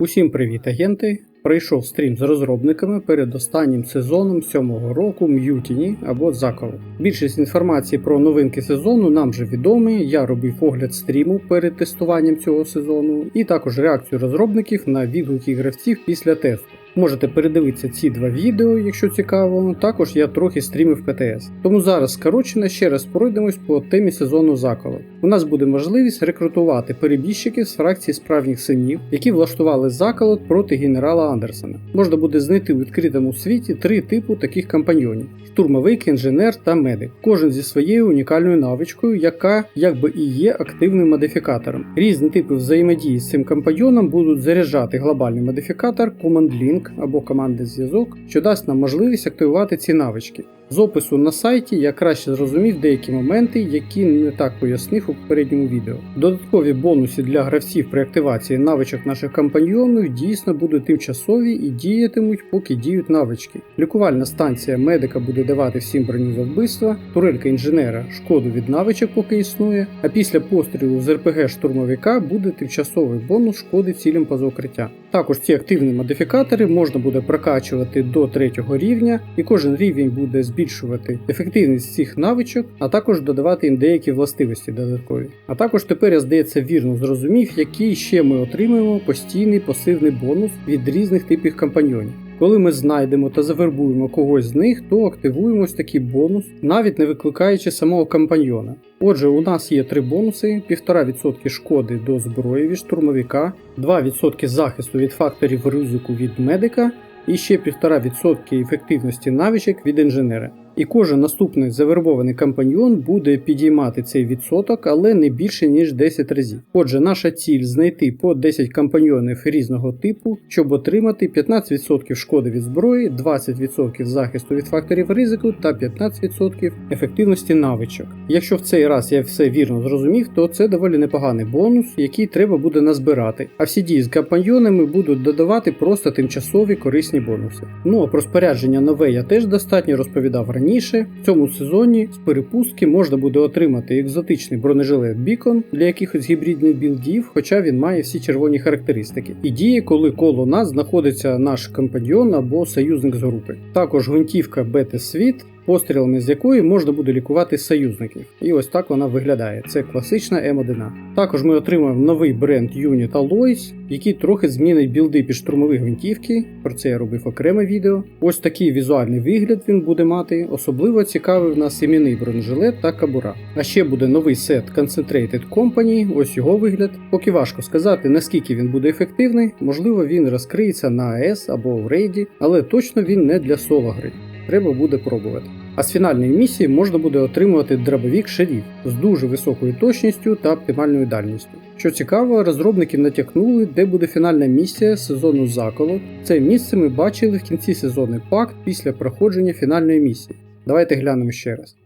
Усім привіт, агенти! Прийшов стрім з розробниками перед останнім сезоном сьомого року М'ютіні або Заколу. Більшість інформації про новинки сезону нам вже відомі. Я робив огляд стріму перед тестуванням цього сезону, і також реакцію розробників на відгуки гравців після тесту. Можете передивитися ці два відео, якщо цікаво. Також я трохи стрімив ПТС. Тому зараз скорочено ще раз пройдемось по темі сезону заколу. У нас буде можливість рекрутувати перебіжчиків з фракції справжніх синів, які влаштували заколот проти генерала Андерсона. Можна буде знайти у відкритому світі три типу таких компаньйонів: штурмовик, інженер та медик. Кожен зі своєю унікальною навичкою, яка якби і є активним модифікатором. Різні типи взаємодії з цим компаньйоном будуть заряджати глобальний модифікатор Command Link або командний зв'язок, що дасть нам можливість активувати ці навички. З опису на сайті я краще зрозумів деякі моменти, які не так пояснив у попередньому відео. Додаткові бонуси для гравців при активації навичок наших компаньйонів дійсно будуть тимчасові і діятимуть, поки діють навички. Лікувальна станція медика буде давати всім броню за вбивства, турелька інженера шкоду від навичок, поки існує, а після пострілу з РПГ штурмовика буде тимчасовий бонус шкоди цілям поза укриття. Також ці активні модифікатори можна буде прокачувати до третього рівня, і кожен рівень буде збільшувати ефективність цих навичок, а також додавати їм деякі властивості додаткові. А також тепер я здається вірно зрозумів, який ще ми отримаємо постійний пасивний бонус від різних типів компаньйонів. Коли ми знайдемо та завербуємо когось з них, то активуємо ось такий бонус, навіть не викликаючи самого компаньйона. Отже, у нас є три бонуси: 1,5% шкоди до зброї від штурмовика, 2% захисту від факторів ризику від медика і ще 1,5% ефективності навичок від інженера. І кожен наступний завербований компаньйон буде підіймати цей відсоток, але не більше ніж 10 разів. Отже, наша ціль знайти по 10 компаньйонів різного типу, щоб отримати 15% шкоди від зброї, 20% захисту від факторів ризику та 15% ефективності навичок. Якщо в цей раз я все вірно зрозумів, то це доволі непоганий бонус, який треба буде назбирати. А всі дії з компаньйонами будуть додавати просто тимчасові корисні бонуси. Ну а про спорядження нове я теж достатньо розповідав раніше. Раніше в цьому сезоні з перепустки можна буде отримати екзотичний бронежилет Бікон для якихось гібридних білдів, хоча він має всі червоні характеристики. І діє, коли коло нас знаходиться наш компаньйон або союзник з групи. Також гвинтівка Бета Світ. Пострілами з якої можна буде лікувати союзників. І ось так вона виглядає. Це класична М1. Також ми отримаємо новий бренд Unit Alloys, який трохи змінить білди під штурмові гвинтівки. Про це я робив окреме відео. Ось такий візуальний вигляд він буде мати. Особливо цікавий в нас іменний бронежилет та кабура. А ще буде новий сет Concentrated Company, ось його вигляд. Поки важко сказати, наскільки він буде ефективний, можливо, він розкриється на АЕС або в рейді, але точно він не для соло гри. Треба буде пробувати. А з фінальної місії можна буде отримувати дробовік шеріф з дуже високою точністю та оптимальною дальністю. Що цікаво, розробники натякнули, де буде фінальна місія сезону заколот. Це місце ми бачили в кінці сезону пакт після проходження фінальної місії. Давайте глянемо ще раз.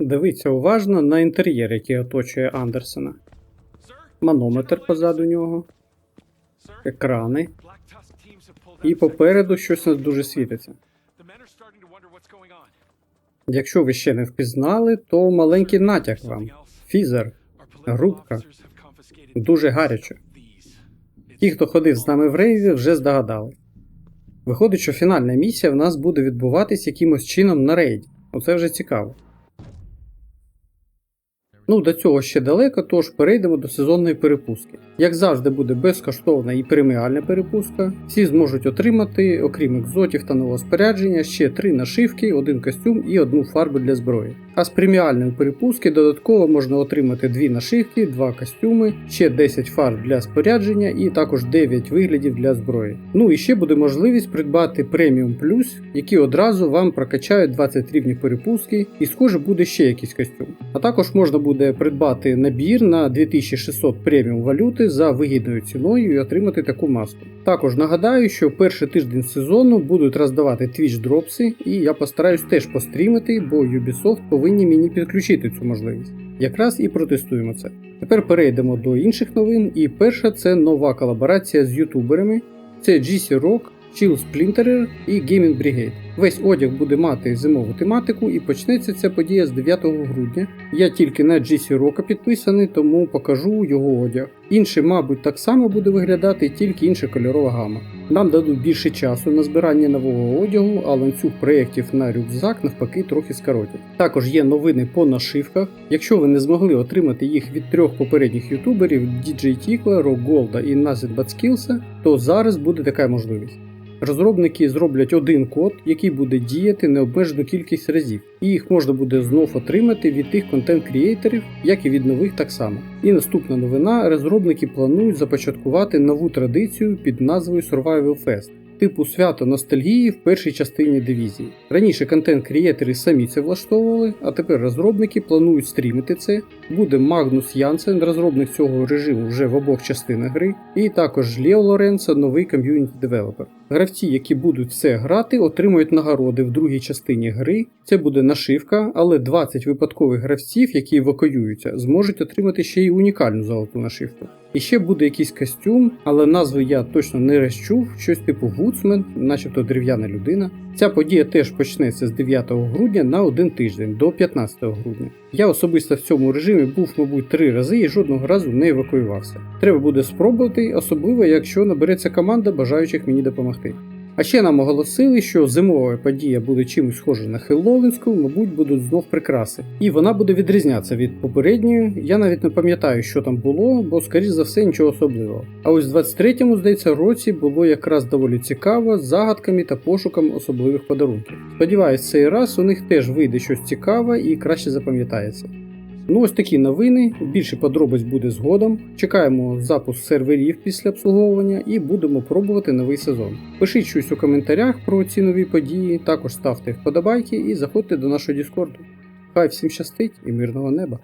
Дивіться уважно на інтер'єр, який оточує Андерсона. Манометр позаду нього, екрани, і попереду щось нас дуже світиться. Якщо ви ще не впізнали, то маленький натяк вам. Фізер, грубка, дуже гаряче. Ті, хто ходив з нами в рейві, вже здогадали. Виходить, що фінальна місія в нас буде відбуватись якимось чином на рейді. Оце вже цікаво. Ну, до цього ще далеко, тож перейдемо до сезонної перепустки. Як завжди, буде безкоштовна і преміальна перепустка. Всі зможуть отримати, окрім екзотів та нового спорядження, ще три нашивки, один костюм і одну фарбу для зброї. А з преміальної перепустки додатково можна отримати дві нашивки, два костюми, ще 10 фарб для спорядження і також 9 виглядів для зброї. Ну і ще буде можливість придбати преміум плюс, які одразу вам прокачають 20 рівнів перепустки, і схоже буде ще якийсь костюм. А також можна буде придбати набір на 2600 преміум валюти за вигідною ціною і отримати таку маску. Також нагадаю, що перший тиждень сезону будуть роздавати Twitch дропси, і я постараюсь теж пострімити, бо Ubisoft повинні мені підключити цю можливість. Якраз і протестуємо це. Тепер перейдемо до інших новин, і перша це нова колаборація з ютуберами. Це GC Rock, Chill Splinterer і Gaming Brigade. Весь одяг буде мати зимову тематику і почнеться ця подія з 9 грудня. Я тільки на GC Rock підписаний, тому покажу його одяг. Інший, мабуть, так само буде виглядати, тільки інша кольорова гама. Нам дадуть більше часу на збирання нового одягу, а ланцюг проєктів на рюкзак навпаки трохи скоротять. Також є новини по нашивках. Якщо ви не змогли отримати їх від трьох попередніх ютуберів DJ Tikla, Rock Golda і Nazit Batskills, то зараз буде така можливість. Розробники зроблять один код, який буде діяти необмежену кількість разів, і їх можна буде знов отримати від тих контент-крієйторів, як і від нових так само. І наступна новина: розробники планують започаткувати нову традицію під назвою Survival Fest. Типу свято ностальгії в першій частині дивізії. Раніше контент-крієтори самі це влаштовували, а тепер розробники планують стрімити це. Буде Магнус Янсен, розробник цього режиму вже в обох частинах гри, і також Лео Лоренцо, новий ком'юніті девелопер. Гравці, які будуть це грати, отримують нагороди в другій частині гри. Це буде нашивка, але 20 випадкових гравців, які евакуюються, зможуть отримати ще й унікальну золоту нашивку. І ще буде якийсь костюм, але назви я точно не розчув, щось типу Вудсмен, начебто дерев'яна людина. Ця подія теж почнеться з 9 грудня на один тиждень до 15 грудня. Я особисто в цьому режимі був, мабуть, три рази і жодного разу не евакуювався. Треба буде спробувати, особливо якщо набереться команда бажаючих мені допомогти. А ще нам оголосили, що зимова подія буде чимось схожа на Хеллоуінську, мабуть, будуть знов прикраси. І вона буде відрізнятися від попередньої. Я навіть не пам'ятаю, що там було, бо, скоріш за все, нічого особливого. А ось в 23-му, здається, році було якраз доволі цікаво з загадками та пошуком особливих подарунків. Сподіваюсь, цей раз у них теж вийде щось цікаве і краще запам'ятається. Ну ось такі новини. Більше подробиць буде згодом. Чекаємо запуск серверів після обслуговування і будемо пробувати новий сезон. Пишіть щось у коментарях про ці нові події, також ставте вподобайки і заходьте до нашого Діскорду. Хай всім щастить і мирного неба!